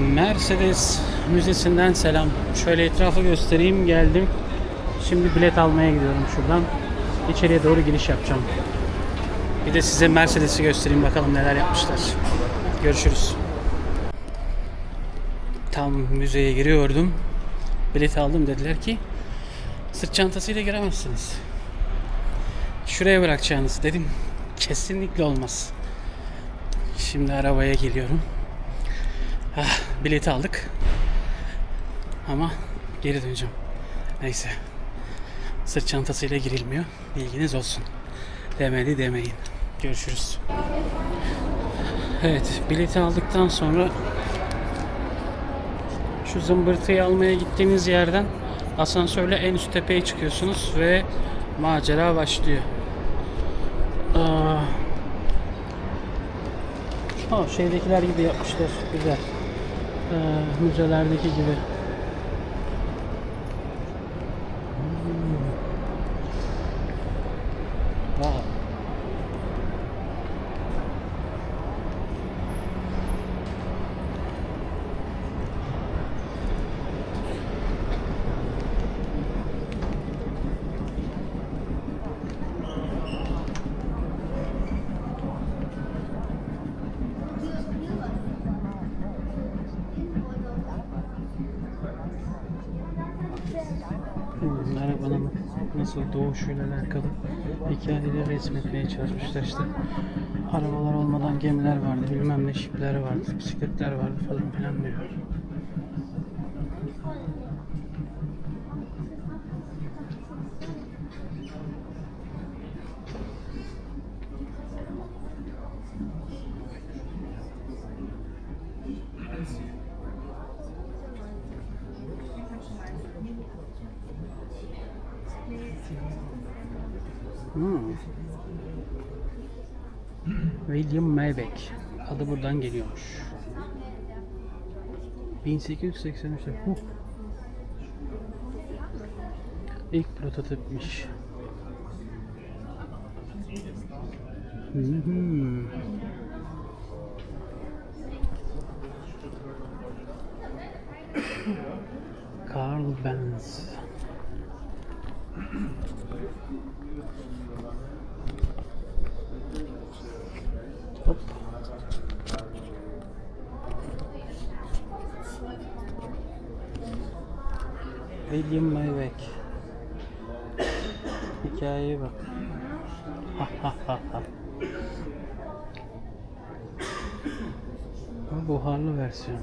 Mercedes Müzesi'nden selam. Şöyle etrafı göstereyim. Geldim. Şimdi bilet almaya gidiyorum şuradan. İçeriye doğru giriş yapacağım. Bir de size Mercedes'i göstereyim bakalım neler yapmışlar. Görüşürüz. Tam müzeye giriyordum. Bilet aldım dediler ki sırt çantasıyla giremezsiniz. Şuraya bırakacağınız dedim. Kesinlikle olmaz. Şimdi arabaya geliyorum. Bileti aldık. Ama geri döneceğim. Neyse. Sırt çantasıyla girilmiyor. Bilginiz olsun. Demedi demeyin. Görüşürüz. Evet, bileti aldıktan sonra şu zımbırtıyı almaya gittiğiniz yerden asansörle en üst tepeye çıkıyorsunuz ve macera başlıyor. Aa, Ha, şeydekiler gibi yapmışlar. Güzel. Ee, müzelerdeki gibi. Arabanın nasıl doğuşuyla alakalı hikayeleri resmetmeye çalışmışlar işte. Arabalar olmadan gemiler vardı, bilmem ne şipler vardı, bisikletler vardı falan filan diyor. Hmm. William Maybeck. Adı buradan geliyormuş. 1883'te. Huh. İlk prototipmiş. Hı. Carl Benz. Hop. William Maybeck. Hikayeye bak. Ha ha ha ha. Bu buharlı versiyon.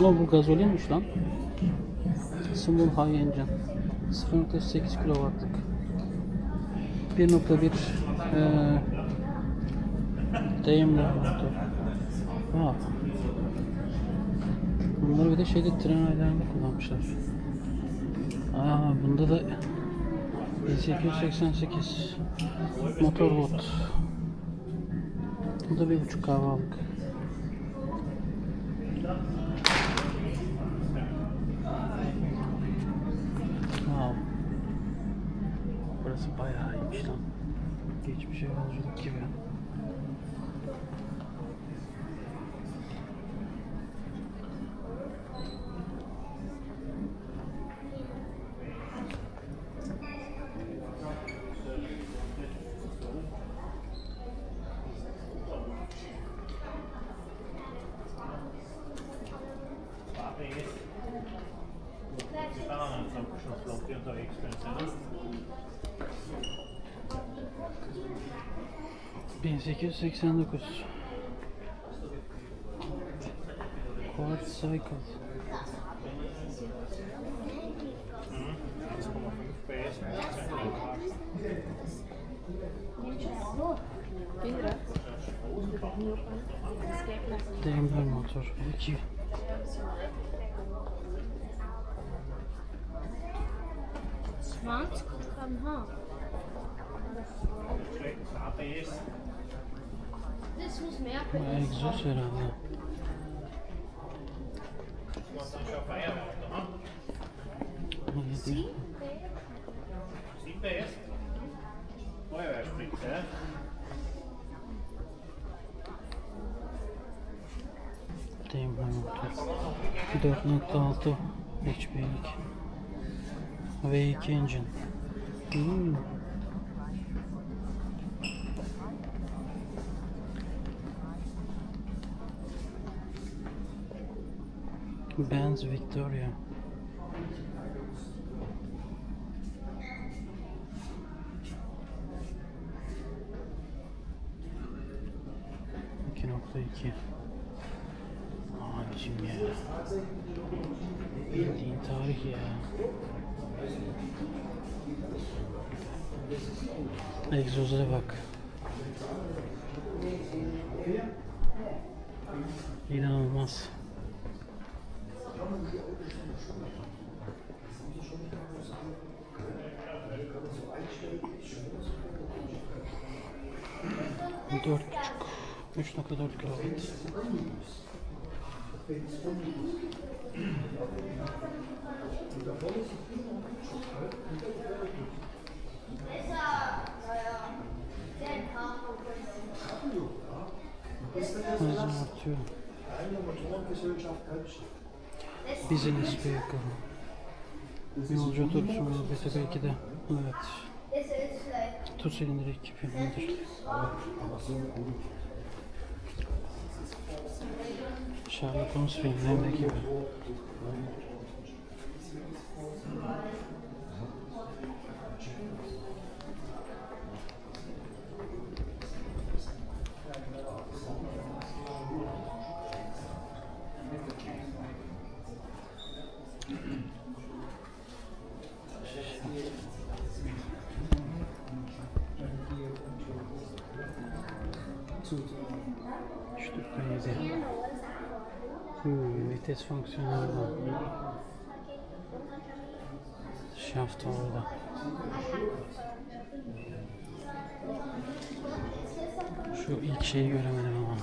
Ulan bu gazolinmiş lan. Small High Engine 0.8 kW'lık 1.1 eee Daimler motor. Ha. Bunları bir de şeyde tren ayarlarında kullanmışlar. Aa bunda da 1888 motor bot. Bu da bir buçuk kahvalık. Wow. Burası bayağı iyiymiş lan. Yolculuk gibi. Találtam sok fiatal experience 1889 Quad Cycle. Daimler motor 2 20 Ay güzel şeyler abla. Sí. Ves, voy a ver, 4.6 HP'lik V2 engine. Hmm. Benz Victoria. İki nokta iki. Abicim ya. Bildiğin tarih ya. Egzoza bak. İnanılmaz. Dört buçuk. Üç nokta dört kilowatt. Hızım artıyor. Business vehicle. Yolcu otobüsü muhabbeti belki de. Evet. Tur silindir iki filmdir. Sherlock Holmes filmlerindeki gibi. Vites fonksiyonu orada. Şaft orada. Şu ilk şeyi göremedim ama.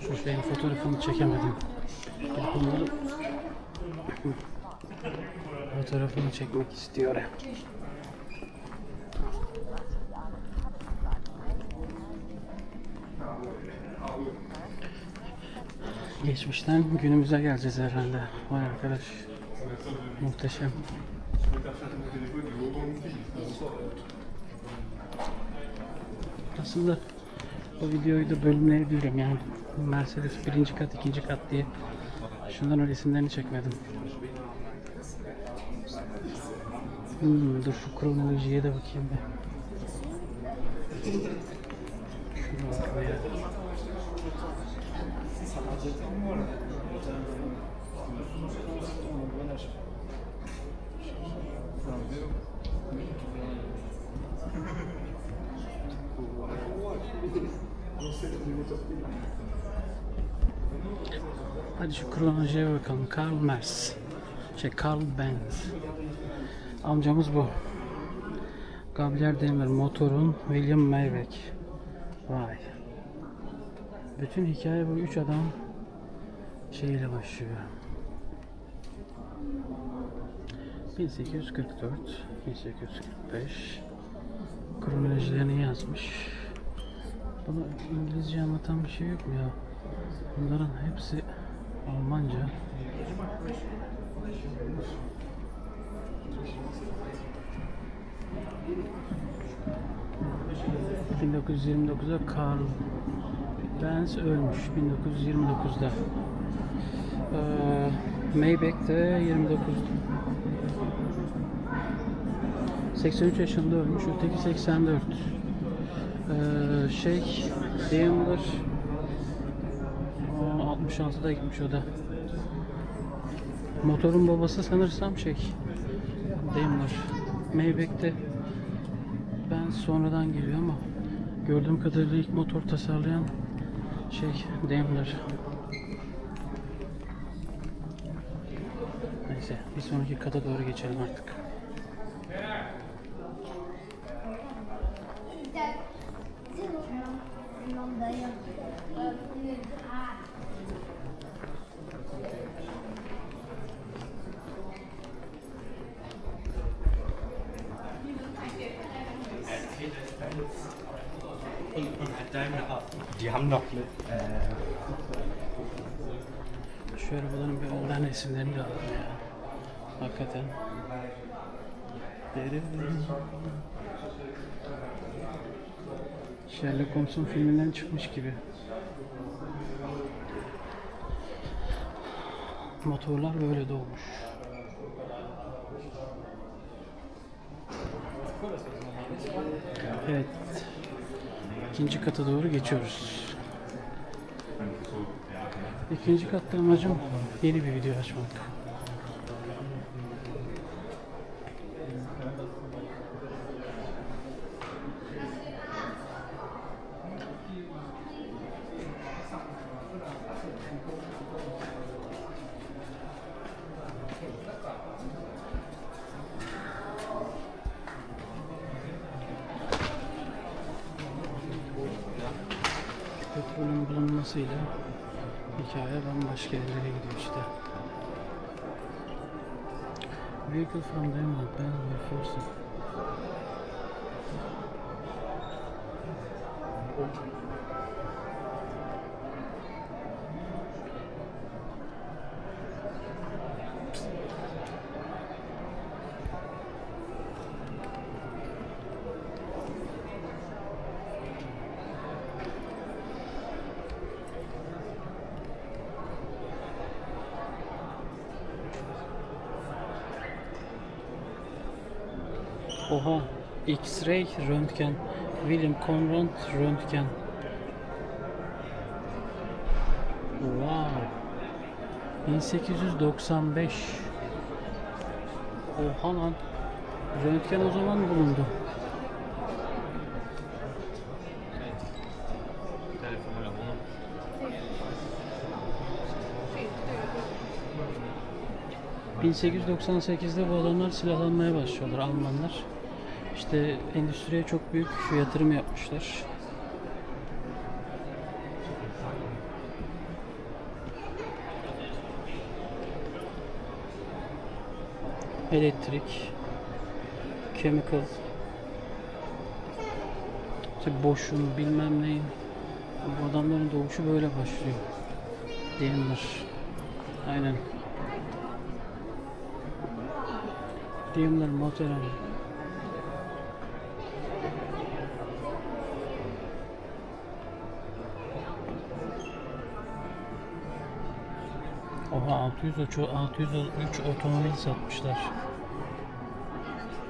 Şu şeyin fotoğrafını çekemedim. Onları fotoğrafını çekmek istiyorum. Geçmişten günümüze geleceğiz herhalde. Vay arkadaş. Muhteşem. Aslında bu videoyu da bölümleyebilirim yani. Mercedes birinci kat, ikinci kat diye. Şundan öylesinden çekmedim. Hmm, dur şu kronolojiye de bakayım bir. Hadi şu kronolojiye bakalım. Karl Mers. Şey Karl Benz. Amcamız bu. Gabriel Demir motorun William Maybach. Vay. Bütün hikaye bu üç adam şeyle başlıyor. 1844, 1845 kronolojilerini yazmış. Bunu İngilizce anlatan bir şey yok mu ya? Bunların hepsi Almanca. ...1929'da Karl Benz ölmüş 1929'da. Ee, Maybach de 29 83 yaşında ölmüş, öteki 84. Ee, şey, Daimler Aa, 66'da gitmiş o da. Motorun babası sanırsam şey, Daimler. Maybach de ben sonradan geliyor ama gördüğüm kadarıyla ilk motor tasarlayan şey Daimler. Neyse bir sonraki kata doğru geçelim artık. Dám đọc lên Şu arabaların bir önden resimlerini de alalım ya. Hakikaten. Sherlock Holmes'un filminden çıkmış gibi. Motorlar böyle doğmuş. Evet. İkinci kata doğru geçiyoruz. İkinci katta amacım yeni bir video açmak. Petrolün bulunmasıyla hikaye bambaşka yerlere gidiyor işte. Vehicle from Denmark, Denmark Force. Oha. X-ray röntgen. William Conrad röntgen. Wow. 1895. Oha lan. Röntgen o zaman bulundu. Telefonuyla bunu. ...1898'de bu adamlar silahlanmaya başlıyorlar Almanlar. İşte endüstriye çok büyük yatırım yapmışlar. Elektrik, chemical, işte boşun bilmem neyin. Bu adamların doğuşu böyle başlıyor. Daimler. Aynen. Daimler muhterem. Oha 600 o- 603 otomobil satmışlar.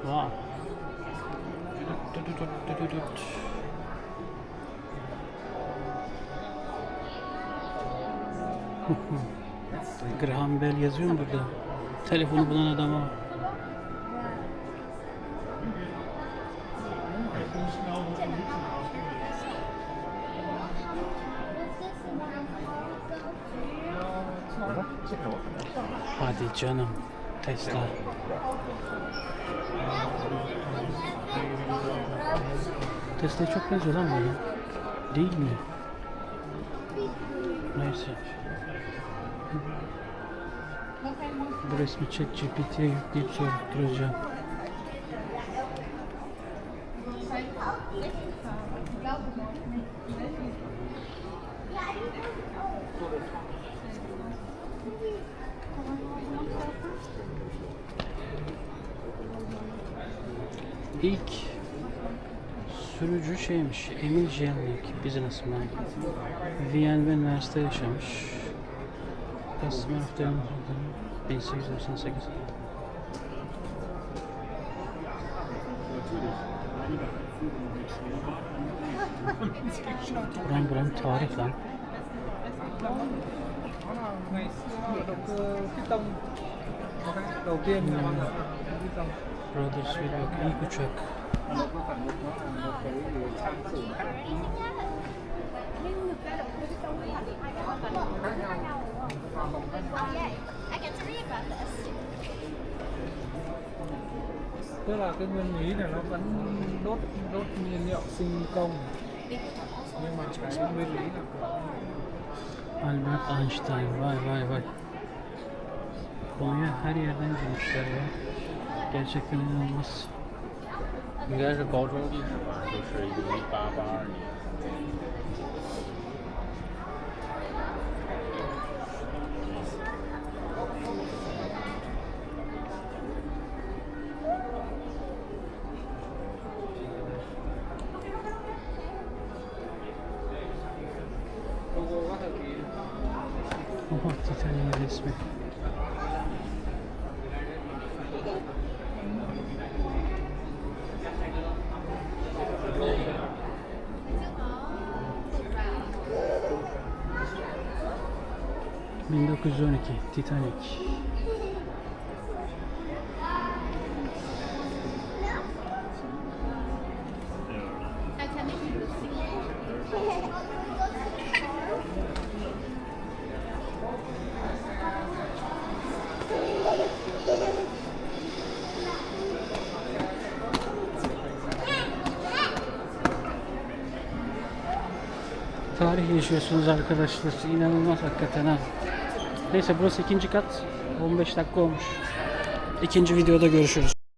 Wow. Düdüt, düdüt. Graham Bell yazıyor mu burada? Telefonu bulan adama. Hadi canım. Tesla. Tesla çok benziyor lan bana. Değil mi? Neyse. Bu resmi ChatGPT'ye yükleyip sorduracağım. İlk sürücü şeymiş, Emil Jelnik, businessman. Viyen ve Ners'te yaşamış. Customer of the 1898. Buram buram tarih lan. ngày xưa động cơ cái đầu Brothers Willock ilk uçak. tức là cái nguyên lý là nó vẫn đốt đốt nhiên liệu sinh công nhưng mà cái nguyên lý là của Albert Einstein. Vay vay vay. Konuya her yerden girmişler ya. Gerçekten inanılmaz. 应该是高中地址吧，就是一八八二年。Oha, Titanic'in resmi. ...1912 Titanic. Tarih yaşıyorsunuz arkadaşlar. İnanılmaz hakikaten ha. Neyse burası ikinci kat. 15 dakika olmuş. İkinci videoda görüşürüz.